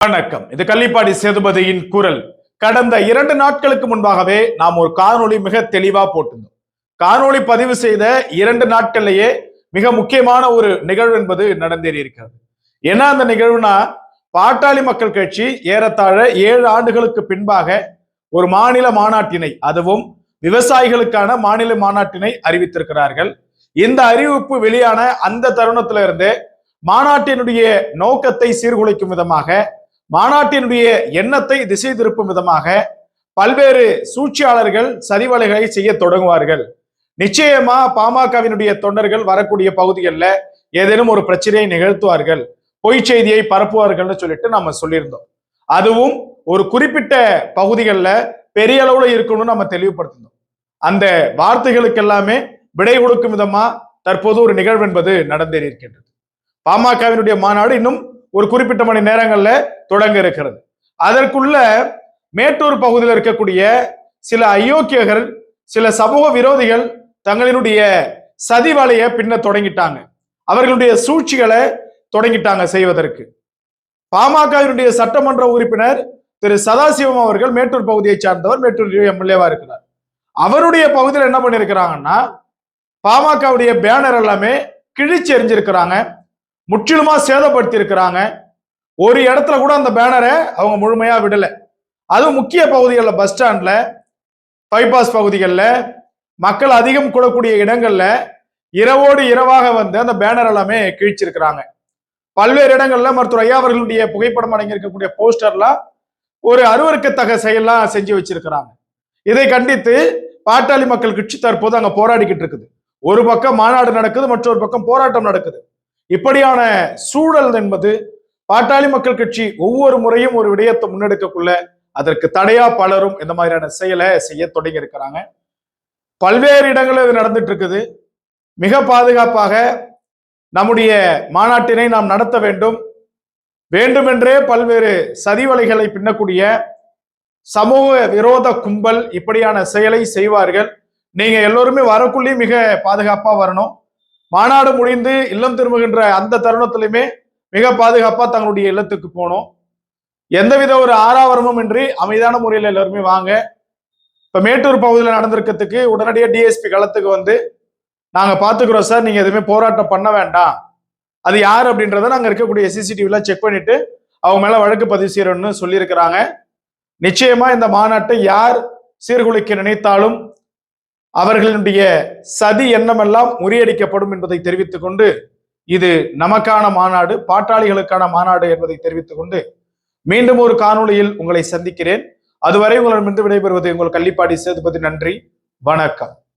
வணக்கம். இது கள்ளிப்பாடி சேதுபதியின் குரல். கடந்த இரண்டு நாட்களுக்கு முன்பாகவே நாம் ஒரு காணொளி மிக தெளிவா போட்டிருந்தோம். காணொளி பதிவு செய்த இரண்டு நாட்கள்லயே மிக முக்கியமான ஒரு நிகழ்வு என்பது நடந்தேறி இருக்கிறது என்ன அந்த நிகழ்வுனா பாட்டாளி மக்கள் கட்சி ஏறத்தாழ ஏழு ஆண்டுகளுக்கு பின்பாக ஒரு மாநில மாநாட்டினை அதுவும் விவசாயிகளுக்கான மாநில மாநாட்டினை அறிவித்திருக்கிறார்கள். இந்த அறிவிப்பு வெளியான அந்த தருணத்திலிருந்து மாநாட்டினுடைய நோக்கத்தை சீர்குலைக்கும் விதமாக மாநாட்டினுடைய எண்ணத்தை திசை திருப்பும் விதமாக பல்வேறு சூழ்ச்சியாளர்கள் சதிவலைகளை செய்ய தொடங்குவார்கள். நிச்சயமா பாமகவினுடைய தொண்டர்கள் வரக்கூடிய பகுதிகளில் ஏதேனும் ஒரு பிரச்சனையை நிகழ்த்துவார்கள். பொய் செய்தியை பரப்புவார்கள்னு சொல்லிட்டு நம்ம சொல்லியிருந்தோம். அதுவும் ஒரு குறிப்பிட்ட பகுதிகளில் பெரிய அளவில் இருக்கணும்னு நம்ம தெளிவுபடுத்தினோம் அந்த வார்த்தைகளுக்கு எல்லாமே விடை கொடுக்கும் விதமா தற்போது ஒரு நிகழ்வு என்பது நடந்தேறி இருக்கின்றது பாமகவினுடைய மாநாடு இன்னும் ஒரு குறிப்பிட்ட மணி நேரங்களில் தொடங்க இருக்கிறது. அதற்குள்ள மேட்டூர் பகுதியில் இருக்கக்கூடிய சில அயோக்கியர்கள் சில சமூக விரோதிகள் தங்களினுடைய சதி வலையை பின்ன தொடங்கிட்டாங்க. அவர்களுடைய சூழ்ச்சிகளை தொடங்கிட்டாங்க செய்வதற்கு. பாமகவினுடைய சட்டமன்ற உறுப்பினர் திரு சதாசிவம் அவர்கள் மேட்டூர் பகுதியை சார்ந்தவர் மேட்டூர் எம்எல்ஏவா இருக்கிறார். அவருடைய பகுதியில் என்ன பண்ணிருக்கிறாங்கன்னா பாமகவுடைய பேனர் எல்லாமே கிழிச்சு எறிஞ்சிருக்கிறாங்க முற்றிலுமா சேதப்படுத்தி இருக்கிறாங்க ஒரு இடத்துல கூட அந்த பேனரை அவங்க முழுமையா விடல. அதுவும் முக்கிய பகுதிகளில் பஸ் ஸ்டாண்ட்ல பைபாஸ் பகுதிகளில் மக்கள் அதிகம் கூடக்கூடிய இடங்கள்ல இரவோடு இரவாக வந்து அந்த பேனர் எல்லாமே கிழிச்சிருக்கிறாங்க. பல்வேறு இடங்கள்ல மருத்துவர் ஐயா அவர்களுடைய புகைப்படம் அடங்கியிருக்கக்கூடிய போஸ்டர்லாம் ஒரு அருவருக்கத்தக செயல்லாம் செஞ்சு வச்சிருக்கிறாங்க. இதை கண்டித்து பாட்டாளி மக்கள் கட்சி தற்போது அங்க போராடிக்கிட்டு இருக்குது. ஒரு பக்கம் மாநாடு நடக்குது மற்றொரு பக்கம் போராட்டம் நடக்குது. இப்படியான சூழல் என்பது பாட்டாளி மக்கள் கட்சி ஒவ்வொரு முறையும் ஒரு விடயத்தை முன்னெடுக்கக்குள்ள அதற்கு தடையா பலரும் இந்த மாதிரியான செயலை செய்ய தொடங்கி இருக்கிறாங்க. பல்வேறு இடங்களில் இது நடந்துட்டு இருக்குது. மிக பாதுகாப்பாக நம்முடைய மாநாட்டினை நாம் நடத்த வேண்டும். வேண்டுமென்றே பல்வேறு சதிவலைகளை பின்னக்கூடிய சமூக விரோத கும்பல் இப்படியான செயலை செய்வார்கள். நீங்க எல்லோருமே வரக்குள்ளேயும் மிக பாதுகாப்பா வரணும். மாநாடு முடிந்து இல்லம் திரும்புகின்ற அந்த தருணத்திலுமே மிக பாதுகாப்பா தங்களுடைய இல்லத்துக்கு போகணும் எந்தவித ஒரு ஆறாவரமும் இன்றி அமைதியான முறையில் எல்லாருமே வாங்க. இப்ப மேட்டூர் பகுதியில் நடந்திருக்கிறதுக்கு உடனடியாக டிஎஸ்பி களத்துக்கு வந்து நாங்க பாத்துக்கிறோம் சார் நீங்க எதுவுமே போராட்டம் பண்ண வேண்டாம். அது யார்? அப்படின்றத நாங்க இருக்கக்கூடிய சிசிடிவில செக் பண்ணிட்டு அவங்க மேல வழக்கு பதிவு செய்யறோம்னு சொல்லியிருக்கிறாங்க. நிச்சயமா இந்த மாநாட்டை யார் சீர்குலைக்க நினைத்தாலும் அவர்களுடைய சதி எண்ணமெல்லாம் முறியடிக்கப்படும் என்பதை தெரிவித்துக் கொண்டு இது நமக்கான மாநாடு பாட்டாளிகளுக்கான மாநாடு என்பதை தெரிவித்துக் கொண்டு மீண்டும் ஒரு காணொளியில் உங்களை சந்திக்கிறேன். அதுவரை உங்களிடமிருந்து விடைபெறுவது உங்கள் கள்ளிப்பாடி சேதுபதி. நன்றி. வணக்கம்.